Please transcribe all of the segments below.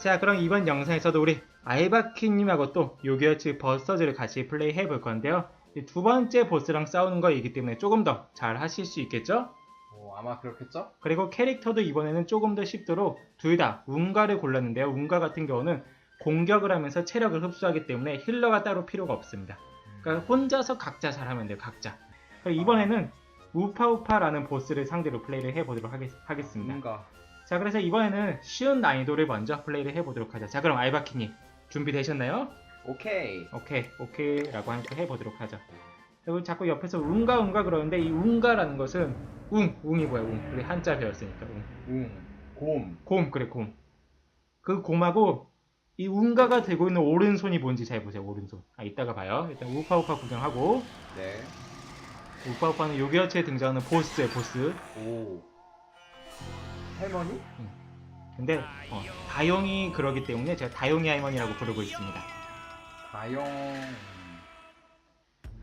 자 그럼 이번 영상에서도 우리 알바키님하고 또 요기어 츠 버서즈를 같이 플레이 해 볼 건데요. 이두 번째 보스랑 싸우는 거이기 때문에 조금 더 잘 하실 수 있겠죠? 어, 아마 그렇겠죠? 그리고 캐릭터도 이번에는 조금 더 쉽도록 둘 다 운가를 골랐는데요. 운가 같은 경우는 공격을 하면서 체력을 흡수하기 때문에 힐러가 따로 필요가 없습니다. 그러니까 혼자서 각자 잘하면 돼요. 각자. 이번에는 우파우파라는 보스를 상대로 플레이를 해보도록 하겠, 하겠습니다. 뭔가 자 그래서 이번에는 쉬운 난이도를 먼저 플레이를 해보도록 하죠. 자 그럼 알바키님 준비되셨나요? 오케이. 오케이 오케이 라고 하니까 해보도록 하죠. 그리고 자꾸 옆에서 웅가 웅가 그러는데 이 웅가라는 것은 웅 웅이 뭐야 웅 우리 한자 배웠으니까 웅. 웅. 곰. 곰 그래 곰. 그 곰하고 이 웅가가 들고 있는 오른손이 뭔지 잘 보세요 오른손. 아 이따가 봐요. 일단 우파우파 구경하고 네. 우파우파는 요기어치에 등장하는 보스예요 보스. 오. 할머니? 근데 어, 다용이 그러기 때문에 제가 다용이 할머니라고 부르고 있습니다. 다용.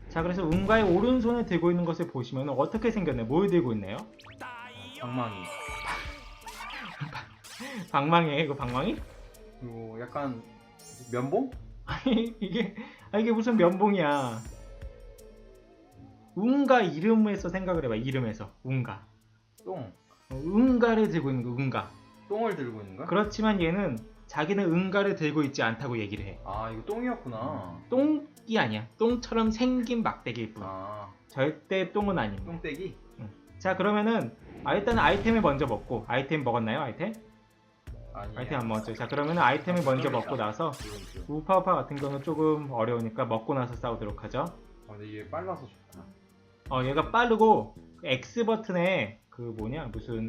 자 그래서 웅가의 오른손에 들고 있는 것을 보시면 어떻게 생겼나요? 뭘 들고 있나요? 방망이. 방망이에요 이거 방망이? 그리고 약간 면봉? 아니 이게 아 이게 무슨 면봉이야 웅가 이름에서 생각을 해봐 이름에서 웅가 똥. 어, 웅가를 들고 있는 거 웅가 똥을 들고 있는 거야? 그렇지만 얘는 자기는 응가를 들고 있지 않다고 얘기를 해 아, 이거 똥이었구나. 똥이 아니야 똥처럼 생긴 막대기일 뿐 아, 절대 똥은 아닙니다 똥떼기? 자 그러면은 아, 일단 아이템을 먼저 먹고 아이템 먹었나요 아이템? 아니. 아이템 안 먹었죠. 자 그러면 아이템을 먼저 먹고 나서 우파우파 같은 경우는 조금 어려우니까 먹고 나서 싸우도록 하죠. 아, 근데 이게 빨라서 좋다. 어 얘가 빠르고 그 X 버튼에 그 뭐냐 무슨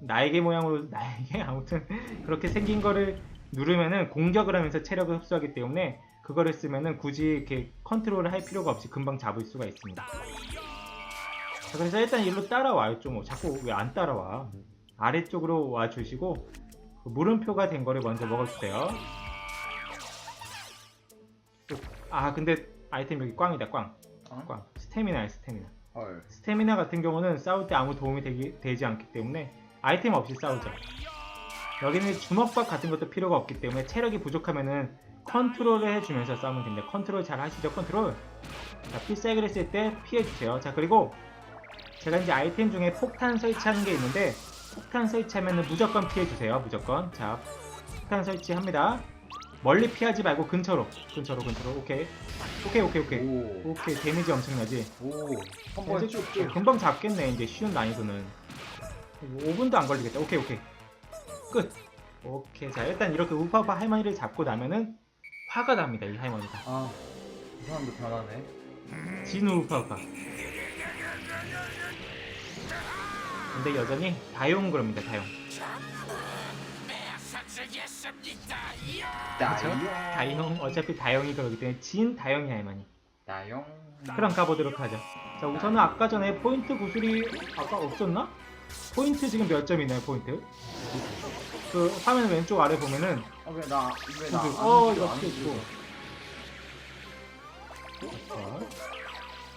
날개 모양으로 날개 아무튼 그렇게 생긴 거를 누르면은 공격을 하면서 체력을 흡수하기 때문에 그거를 쓰면은 굳이 이렇게 컨트롤을 할 필요가 없이 금방 잡을 수가 있습니다. 자, 그래서 일단 일로 따라와요. 좀 자꾸 왜 안 따라와? 아래쪽으로 와 주시고 그 물음표가 된 거를 먼저 먹어주세요. 아 근데 아이템 여기 꽝이다 꽝. 어? 꽝. 스태미나야 스태미나. 헐. 스태미나 같은 경우는 싸울 때 아무 도움이 되기, 되지 않기 때문에 아이템 없이 싸우죠. 여기는 주먹밥 같은 것도 필요가 없기 때문에 체력이 부족하면은 컨트롤을 해주면서 싸우면 됩니다. 컨트롤 잘 하시죠? 컨트롤. 자, 필살기를 쓸 때 피해주세요. 자, 그리고 제가 이제 아이템 중에 폭탄 설치하는 게 있는데 폭탄 설치하면은 무조건 피해주세요. 무조건. 자, 폭탄 설치합니다. 멀리 피하지 말고 근처로. 근처로, 근처로. 오케이. 오케이, 오케이, 오케이. 오. 오케이, 데미지 엄청나지? 오. 한 번에 이제 쭉쭉. 금방 잡겠네 이제 쉬운 난이도는 5분도 안 걸리겠다 오케이 오케이 끝 오케이 자 일단 이렇게 우파우파 할머니를 잡고 나면은 화가 납니다 이 할머니가 아, 이 사람도 변하네. 진우 우파우파 근데 여전히 다용 그럽니다 다용 그쵸? 다용 어차피 다용이 그러기 때문에 진 다용이 할머니 다용. 그럼 가보도록 하죠 자 우선은 아까 전에 포인트 구슬이 아까 없었나? 포인트 지금 몇 점이나요 포인트? 그 화면 왼쪽 아래 보면은 아, 왜 나, 왜 나. 구슬. 안어 이거 어떻게. 줘 자,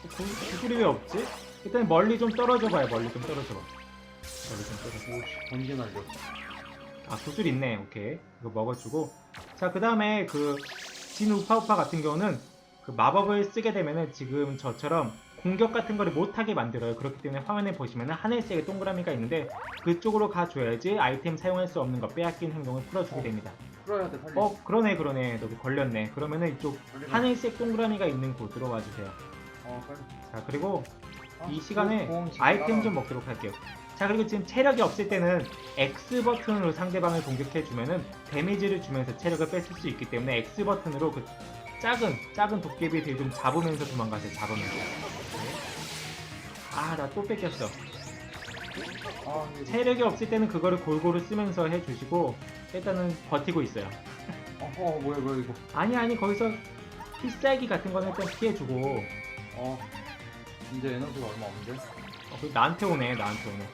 구- 구슬이 왜 없지? 일단 멀리 좀 떨어져 봐요 멀리 좀 떨어져 봐 멀리 좀 떨어져 오, 번개 날려. 아 구슬 있네 오케이 이거 먹어주고 자 그 다음에 그 진우파우파 같은 경우는 그 마법을 쓰게 되면은 지금 저처럼 공격 같은 거를 못하게 만들어요 그렇기 때문에 화면에 보시면은 하늘색의 동그라미가 있는데 그쪽으로 가줘야지 아이템 사용할 수 없는 거 빼앗긴 행동을 풀어주게 됩니다 풀어야 돼, 빨리. 어 그러네 그러네 너도 걸렸네 그러면은 이쪽. 하늘색 동그라미가 있는 곳으로 와주세요 어, 빨리. 자 그리고 아, 이 시간에 아이템. 좀 먹도록 할게요. 자 그리고 지금 체력이 없을 때는 X 버튼으로 상대방을 공격해 주면은 데미지를 주면서 체력을 뺏을 수 있기 때문에 X 버튼으로 그 작은 작은 도깨비들 좀 잡으면서 도망가세요. 잡으면서. 아 나 또 뺏겼어. 아, 이거. 체력이 없을 때는 그거를 골고루 쓰면서 해주시고 일단은 버티고 있어요. 어, 어, 뭐야, 뭐야, 이거. 아니 아니 거기서 필살기 같은 거는 일단 피해주고 어. 이제 에너지가 얼마 없는데? 어, 그 나한테 오네 나한테 오네.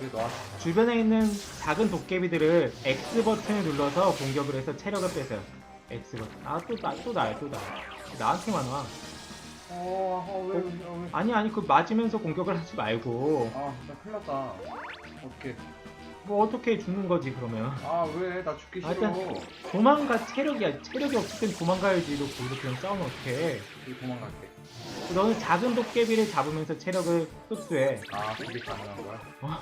왜 놔? 주변에 있는 작은 도깨비들을 X 버튼을 눌러서 공격을 해서 체력을 빼세요. X 버튼. 아, 또, 나, 또 나야, 또 나. 나한테만 와. 어, 어, 왜, 어, 왜. 아니, 아니, 그 맞으면서 공격을 하지 말고. 아, 나 큰일 났다. 어떡해. 뭐 어떻게 죽는 거지 그러면 아 왜 나 죽기 싫어 하여튼- 도망가 체력이야 체력이 없을 땐 도망가야지 너 거기서 그냥 싸우면 어떡해 여기 도망갈게 너는 작은 도깨비를 잡으면서 체력을 흡수해. 아 그게 가능한 거야?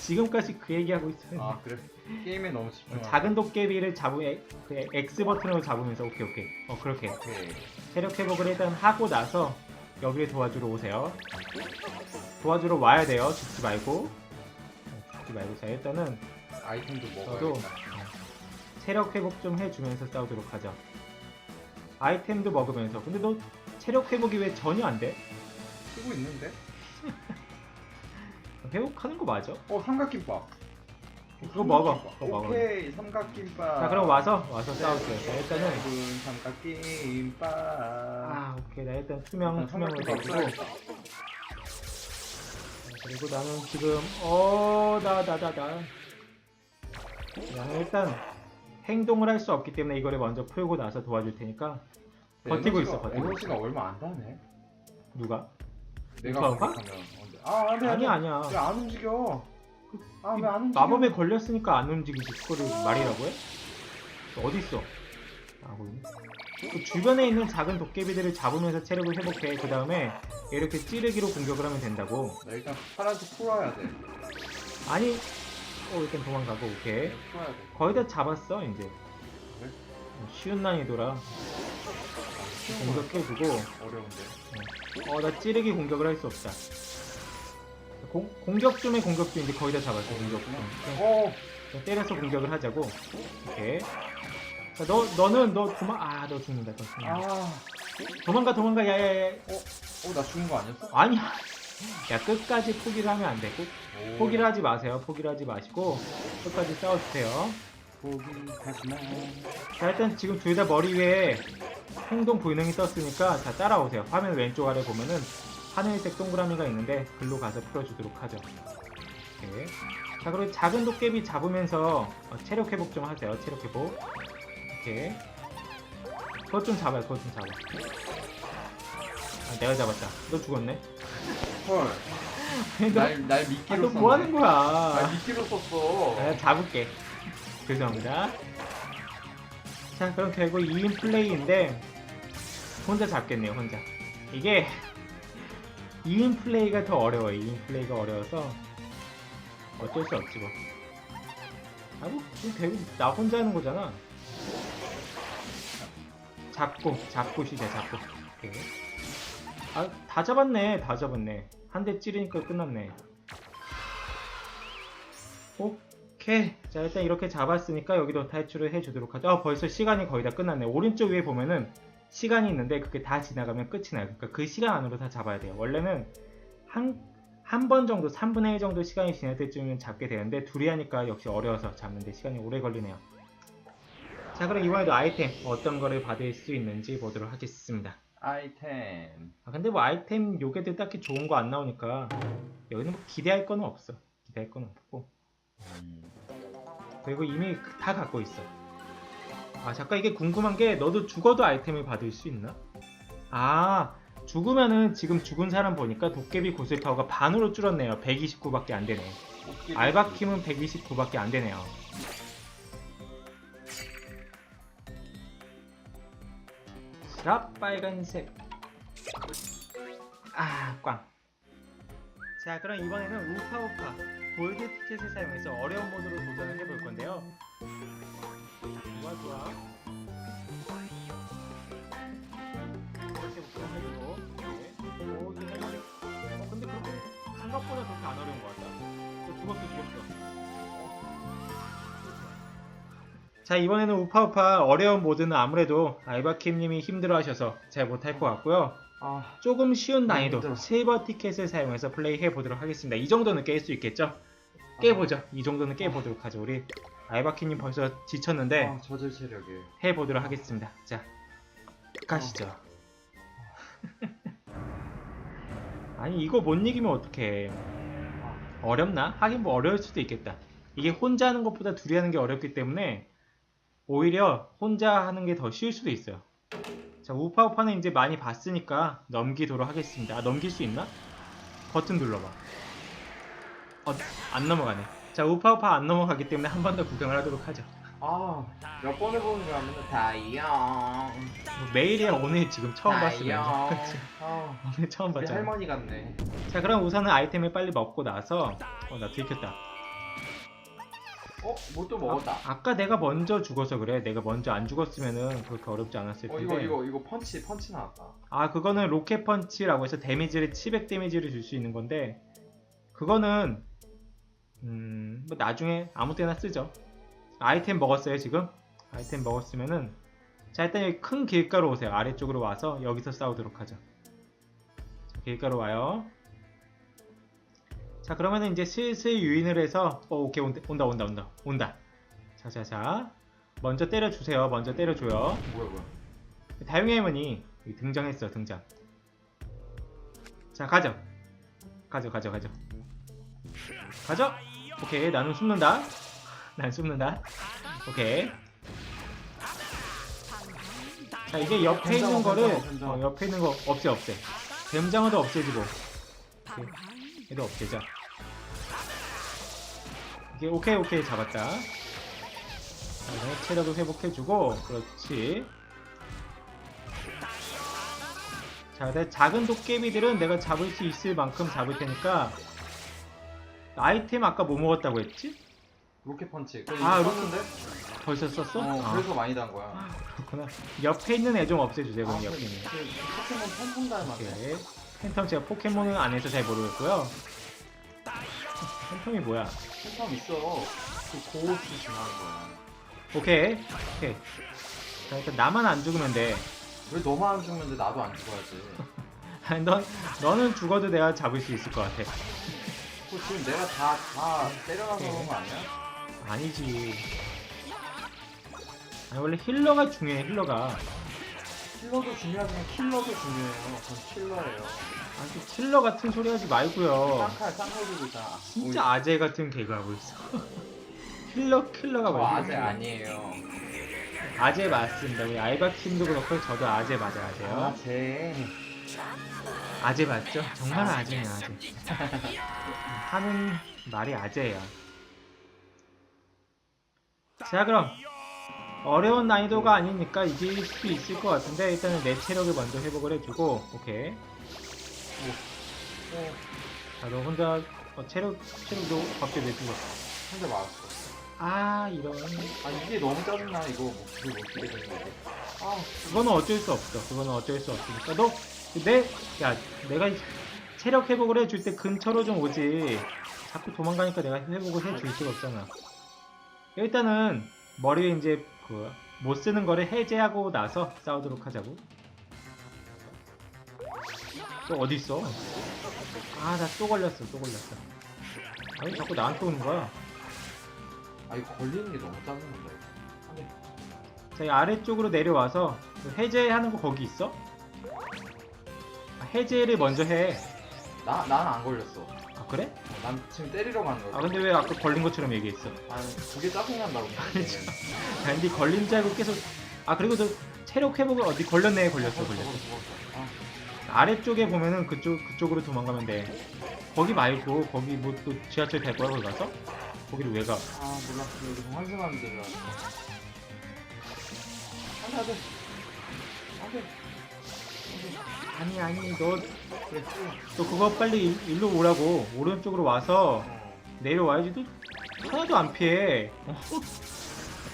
지금까지 그 얘기하고 있어요. 아 그래? 게임에 너무 집중 작은 도깨비를 잡으면 그 X 버튼으로 잡으면서 오케이 오케이. 어 그렇게. 오케이. 체력 회복을 일단 하고 나서 여기에 도와주러 오세요. 도와주러 와야 돼요. 죽지 말고. 어, 죽지 말고. 자 일단은 아이템도 저도 먹어야겠다. 체력 회복 좀 해주면서 싸우도록 하죠. 아이템도 먹으면서. 근데 너 체력 회복이 왜 전혀 안 돼? 쓰고 있는데? 회복하는 거 맞아? 어 삼각김밥 그거 먹어 삼각김밥. 그거 먹어 오케이 삼각김밥 자 그럼 와서 와서 싸울게요 자 일단은 삼각김밥 아 오케이 나 일단 투명 일단 투명으로 삼각김밥 써야겠다. 그리고 나는 지금 어나나나나 나는 일단 행동을 할 수 없기 때문에 이거를 먼저 풀고 나서 도와줄 테니까 버티고 있어, 버티고 에너지가 얼마 안 다네. 누가? 내가 우파가? 공격하면. 언제- 아 안돼 아니야 아니야. 왜안 움직여. 아이왜안 움직여? 마법에 걸렸으니까 안 움직이지 그거를 말이라고 해? 어디 있어? 아 있네. 그 주변에 있는 작은 도깨비들을 잡으면서 체력을 회복해. 그 다음에 이렇게 찌르기로 공격을 하면 된다고. 나 일단 파란색 풀어야 돼. 아니 어 일단 도망가고 오케이. 풀어야 돼. 거의 다 잡았어 이제? 어, 쉬운 난이도라 공격해주고. 어려운데. 어 나 찌르기 공격을 할 수 없다. 공, 공격 중에 공격도 이제 거의 다 잡았어 공격 중. 어. 그냥 때려서 공격을 하자고. 오케이. 자, 너 너는 너 도망 아너 죽는다 너 죽는다. 아, 도망가 도망가 야야야. 어, 나 죽은 거 아니었어? 아니야. 야 끝까지 포기를 하면 안 되고 오, 포기를 하지 마세요. 포기를 하지 마시고 끝까지 싸워주세요. 포기하지 마. 자 일단 지금 둘 다 머리 위에 행동 불능이 떴으니까 자 따라오세요. 화면 왼쪽 아래 보면은 하늘색 동그라미가 있는데 글로 가서 풀어주도록 하죠. 오케이. 자 그리고 작은 도깨비 잡으면서 어, 체력 회복 좀 하세요. 체력 회복. 오케이. 그것 좀 잡아요. 그것 좀 잡아. 아, 내가 잡았다. 너 죽었네? 헐, 너, 날, 날 미끼로 아, 썼네. 너 뭐 하는 날 거야? 미끼로 썼어. 아, 잡을게. 죄송합니다. 자, 그럼 결국 2인 플레이인데 혼자 잡겠네요, 혼자. 이게 2인 플레이가 더 어려워요. 2인 플레이가 어려워서 어쩔 수 없지 뭐. 아, 뭐, 이거 결국 나 혼자 하는 거잖아. 잡고, 잡고 시작, 잡고. 아, 다 잡았네, 다 잡았네. 한 대 찌르니까 끝났네. 오케이. 자, 일단 이렇게 잡았으니까 여기도 탈출을 해주도록 하죠. 아, 벌써 시간이 거의 다 끝났네. 오른쪽 위에 보면은 시간이 있는데 그게 다 지나가면 끝이 나요. 그러니까 그 시간 안으로 다 잡아야 돼요. 원래는 한, 한 번 정도, 3분의 1 정도 시간이 지날 때쯤이면 잡게 되는데 둘이 하니까 역시 어려워서 잡는데 시간이 오래 걸리네요. 자, 그럼 이번에도 아이템 어떤 거를 받을 수 있는지 보도록 하겠습니다. 아이템. 아, 근데 뭐 아이템 요게들 딱히 좋은 거 안 나오니까 여기는 뭐 기대할 거는 없어. 기대할 거는 없고. 음. 그리고 이미 다 갖고 있어. 아 잠깐 이게 궁금한 게 너도 죽어도 아이템을 받을 수 있나? 아 죽으면은 지금 죽은 사람 보니까 도깨비 구슬 파워가 반으로 줄었네요. 129밖에 안 되네. 알바킴은 129밖에 안 되네요. 자 빨간색. 아 꽝. 자 그럼 이번에는 우파우파 골드 티켓을 사용해서 어려운 모드로 도전을 해볼 건데요. 좋아 좋아. 네. 어 생각보다 그렇게 안 어려운 것 같다. 너 죽었어 죽었어. 자 이번에는 우파우파 어려운 모드는 아무래도 알바킴님이 힘들어하셔서 잘 못할 것 같고요. 아, 조금 쉬운 난이도 힘들어. 실버 티켓을 사용해서 플레이해 보도록 하겠습니다. 이 정도는 깰 수 있겠죠? 깨보죠. 이 정도는 깨보도록 하죠. 우리 알바키님 벌써 지쳤는데 아, 저질 체력에. 해보도록 하겠습니다. 자, 가시죠. 아니 이거 못 이기면 어떡해. 어렵나? 하긴 뭐 어려울 수도 있겠다. 이게 혼자 하는 것보다 둘이 하는 게 어렵기 때문에 오히려 혼자 하는 게 더 쉬울 수도 있어요. 자, 우파우파는 이제 많이 봤으니까 넘기도록 하겠습니다. 아, 넘길 수 있나? 버튼 눌러봐. 어, 안 넘어가네. 자 우파우파 안 넘어가기 때문에 한 번 더 구경을 하도록 하죠. 아몇 번 해보는 줄 알면 다이영. 뭐 매일이야 오늘 지금 처음 봤으면 다이영. 그치? 아, 오늘 처음 봤잖아. 할머니 같네. 자 그럼 우선은 아이템을 빨리 먹고 나서 어 나 들켰다. 어? 뭐 또 먹었다. 아, 까 내가 먼저 죽어서 그래. 내가 먼저 안 죽었으면은 그렇게 어렵지 않았을 어 텐데. 이거 이거 이거 펀치 펀치 나왔다. 아 그거는 로켓 펀치라고 해서 데미지를 700 데미지를 줄 수 있는 건데 그거는 음뭐 나중에 아무 때나 쓰죠. 아이템 먹었어요 지금? 아이템 먹었으면은 자 일단 여기 큰 길가로 오세요. 아래쪽으로 와서 여기서 싸우도록 하죠. 자, 길가로 와요. 자 그러면은 이제 슬슬 유인을 해서 어 오케이 온다 온다 온다 온다. 자자자 먼저 때려주세요. 먼저 때려줘요. 뭐야 뭐야. 다용의 할머니 등장했어 등장 자 가죠 가죠 가죠 가죠 가죠 오케이 나는 숨는다 난 숨는다 오케이 자 이게 옆에 있는 거를. 어, 옆에 있는 거 없애 없애 뱀장어도 없애지고 오케이. 얘도 없애자 이게 오케이 오케이 잡았다 자, 이제 체력을 회복해주고 그렇지 자, 내 작은 도깨비들은 내가 잡을 수 있을 만큼 잡을 테니까 아이템 아까 뭐 먹었다고 했지? 로켓 펀치. 아, 아 로켓- 썼는데? 벌써 썼어? 어 아, 그래서 많이 단 거야. 그렇구나. 옆에 있는 애 좀 없애주세요, 그럼 아, 옆에 그- 있는. 그 포켓몬 팬텀 닮았네. 오케이. 팬텀 제가 포켓몬은 안 해서 잘 모르겠고요. 팬텀이 뭐야? 팬텀 있어. 그 고호스 지나는 거야. 오케이. 오케이. 자, 일단 나만 안 죽으면 돼. 왜 너만 안 죽는데 나도 안 죽어야지. 아니, 넌, 너는 죽어도 내가 잡을 수 있을 것 같아. 그 지금 내가 다, 다 때려놔서 그런 거 아니야? 아니지. 아니, 원래 힐러가 중요해, 힐러가. 킬러도 중요하지만 킬러도 중요해요. 전 킬러예요. 아니, 킬러 같은 소리 하지 말고요. 쌍칼, 쌍칼 들고 있잖아. 진짜 아재 같은 개그 하고 있어. 킬러 킬러가 저 뭐야? 아재 아니에요. 아재 맞습니다. 우리 알바 팀도 그렇고 저도 아재 맞아 아재요. 아재. 아재 맞죠? 정말 아재네 아재. 하는 말이 아재예요. 자 그럼 어려운 난이도가 아니니까 이길 수 있을 것 같은데 일단은 내 체력을 먼저 회복을 해주고 오케이. 어, 자너 혼자 어, 체력 체력도 밖에 내주고. 한대 맞았어. 아 이런. 아, 이게 너무 짜증나, 이거. 뭐, 그걸 못 쓰게 되는 거지. 아, 그거는 어쩔 수 없어. 그거는 어쩔 수 없으니까. 너, 내, 야, 내가 체력 회복을 해줄 때 근처로 좀 오지. 자꾸 도망가니까 내가 회복을 해줄 수가 없잖아. 일단은, 머리에 이제, 그, 못 쓰는 거를 해제하고 나서 싸우도록 하자고. 또 어디 있어? 아, 나 또 걸렸어, 또 걸렸어. 아니, 자꾸 나한테 오는 거야. 아, 이거 걸리는 게 너무 짜증난다, 이거. 자, 이 아래쪽으로 내려와서 그 해제하는 거 거기 있어? 아, 해제를 먼저 해. 나, 나는 안 걸렸어. 아 그래? 어, 난 지금 때리러 가는 거야. 아 근데 왜 아까 걸린 것처럼 얘기했어? 아니, 그게 짜증난다고. 아니죠. 야, 니 걸린 줄 알고 계속 아 그리고 너 체력 회복을 어디 걸렸네 걸렸어 걸렸어. 아, 아래쪽에 보면은 그쪽 그쪽으로 도망가면 돼. 거기 말고 거기 뭐 또 지하철 탈 거야 거기 가서? 거기를 왜 가? 아, 몰라. 여기 환승하는 데가. 안 돼, 안 돼. 안 돼. 아니 아니 너너 그래, 그거 빨리 일- 일로 오라고 오른쪽으로 와서 어. 내려와야지 너 하나도 안 피해. 어?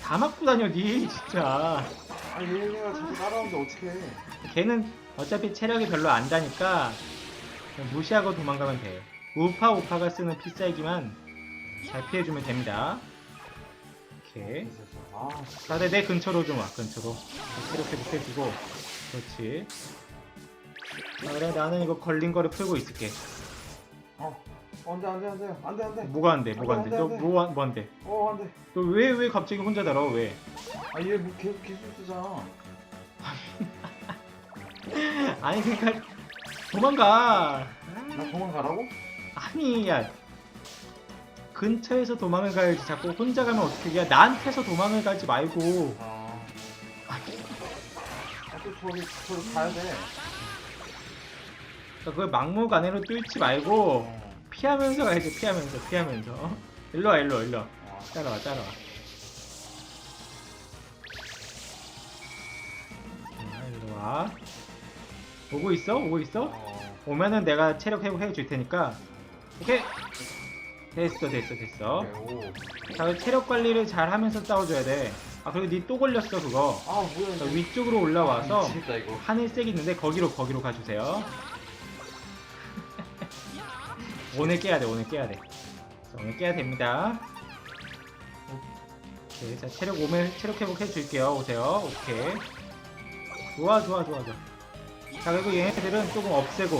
다 맞고 다녀 니 진짜. 아, 얘가 자꾸 따라오는데 어떡해. 걔는 어차피 체력이 별로 안 다니까 그냥 무시하고 도망가면 돼. 우파 우파가 쓰는 필살기만 잘 피해주면 됩니다. 오케이. 아, 다들 내 근처로 좀 와. 근처로. 체력 회복해주고. 그렇지. 아, 그래 나는 이거 걸린 거를 풀고 있을게. 어. 안 돼, 안 돼, 안 돼. 안 돼, 안 돼. 뭐가 안 돼? 뭐가 안안 돼? 돼, 너안 돼. 뭐 뭔데? 어, 안 돼. 너 왜 왜 갑자기 혼자 달아? 왜? 아, 얘 뭐 계속 기술 쓰잖아. 아니 그러니까 도망가. 나 도망가라고? 아니 야 근처에서 도망을 가야지 자꾸 혼자 가면 어떻게 야 나한테서 도망을 가지 말고 아. 아, 또 저기, 저기 가야 돼. 그걸 막무가내로 뚫지 말고 어. 피하면서 가야지 피하면서 피하면서 일로 와 일로 와, 일로 와. 아, 따라와 따라와 자, 일로 와 오고 있어? 오고 있어? 어, 오면은 내가 체력 회복해 줄 테니까 오케이 됐어 됐어 됐어 오. 자 체력 관리를 잘 하면서 싸워줘야 돼아 그리고 니 또 걸렸어 그거 아 뭐야 자. 위쪽으로 올라와서 미치겠다 이거. 하늘색 있는데 거기로 거기로 가주세요 오늘 깨야 돼 오늘 깨야 돼. 자, 오늘 깨야 됩니다. 오케이 자 체력 오면 체력 회복 해 줄게요. 오세요. 오케이. 좋아 좋아 좋아 좋아. 자 그리고 얘네들은 조금 없애고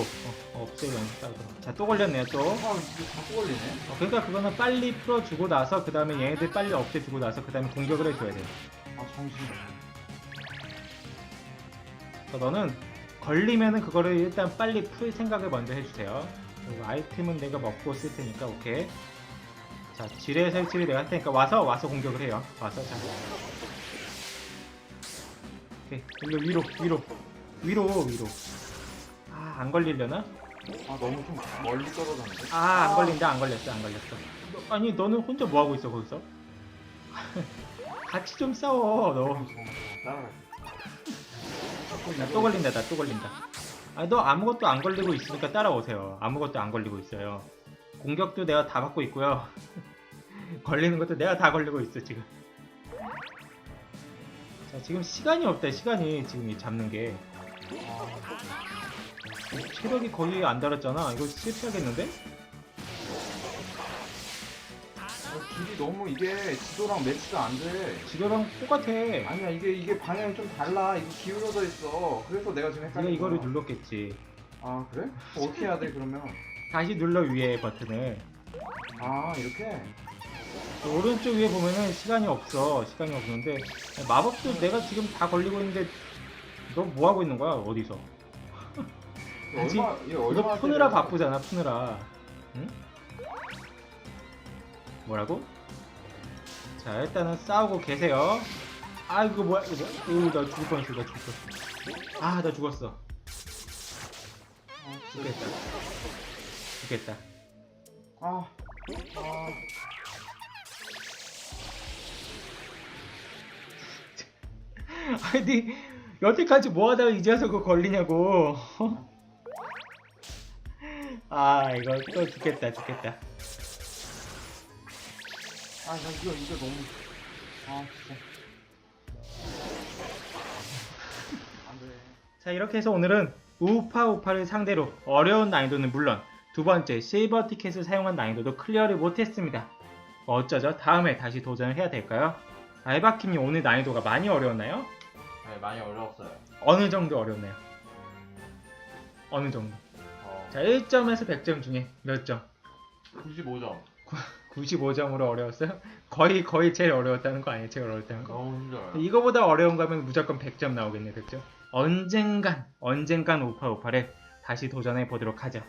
어, 없애고 연습하고. 자 또 걸렸네요 또. 아 이거 자꾸 걸리네. 어, 그러니까 그거는 빨리 풀어주고 나서 그 다음에 얘네들 빨리 없애주고 나서 그 다음에 공격을 해줘야 돼아 정신. 그래서 너는 걸리면은 그거를 일단 빨리 풀 생각을 먼저 해주세요. 그리고 아이템은 내가 먹고 쓸 테니까 오케이. 자 지뢰 설치를 내가 할 테니까 와서 와서 공격을 해요. 와서 자. 오케이 일로 위로 위로 위로 위로. 아 안 걸리려나? 아 너무 좀 멀리 떨어졌는데. 아 안 걸린다 안 걸렸어 안 걸렸어. 너- 아니 너는 혼자 뭐 하고 있어 거기서? 같이 좀 싸워 너. 나 또 걸린다, 나 또 걸린다. 아, 너 아무것도 안 걸리고 있으니까 따라오세요. 아무것도 안 걸리고 있어요. 공격도 내가 다 받고 있고요. 걸리는 것도 내가 다 걸리고 있어, 지금. 자, 지금 시간이 없다, 시간이 지금 이 잡는 게. 아, 체력이 거의 안 달았잖아. 이거 실패하겠는데? 아, 길이 너무 이게 지도랑 매치가 안 돼. 지도랑 똑같아. 아니야 이게 이게 방향이 좀 달라. 이게 기울어져 있어. 그래서 내가 지금 헷갈린 이거를. 눌렀겠지. 아 그래? 어떻게 해야 돼 그러면? 다시 눌러 위에 버튼을. 아 이렇게? 오른쪽 위에 보면은 시간이 없어. 시간이 없는데 마법도 내가 지금 다 걸리고 있는데 너 뭐 하고 있는 거야? 어디서? 아직 얼마 이거 푸느라 바쁘잖아. 푸느라. 응? 뭐라고? 자 일단은 싸우고 계세요. 아 이거 뭐야? 이거? 오나 죽을 뻔했어. 나 죽을 뻔했어. 아 나 죽었어. 아, 진짜. 죽겠다. 죽겠다. 아, 아, 아니 여태까지 뭐 하다가 이제 와서 그거 걸리냐고 아 이거 또 죽겠다 죽겠다 아, 나 이거 이거 너무 아 진짜 안 돼. 자 이렇게 해서 오늘은 우파우파를 상대로 어려운 난이도는 물론 두 번째 실버 티켓을 사용한 난이도도 클리어를 못했습니다 어쩌죠 다음에 다시 도전을 해야 될까요? 알바킴님 오늘 난이도가 많이 어려웠나요? 네, 많이 어려웠어요. 어느 정도 어려웠나요? 어느 정도 어, 자 1점에서 100점 중에 몇 점? 95점. 95점으로 어려웠어요? 거의 거의 제일 어려웠다는 거 아니에요? 제일 어려웠다는 거? 너무 힘들어요. 이거보다 어려운 거면 무조건 100점 나오겠네, 그죠? 언젠간, 언젠간 우파우파를 다시 도전해 보도록 하죠.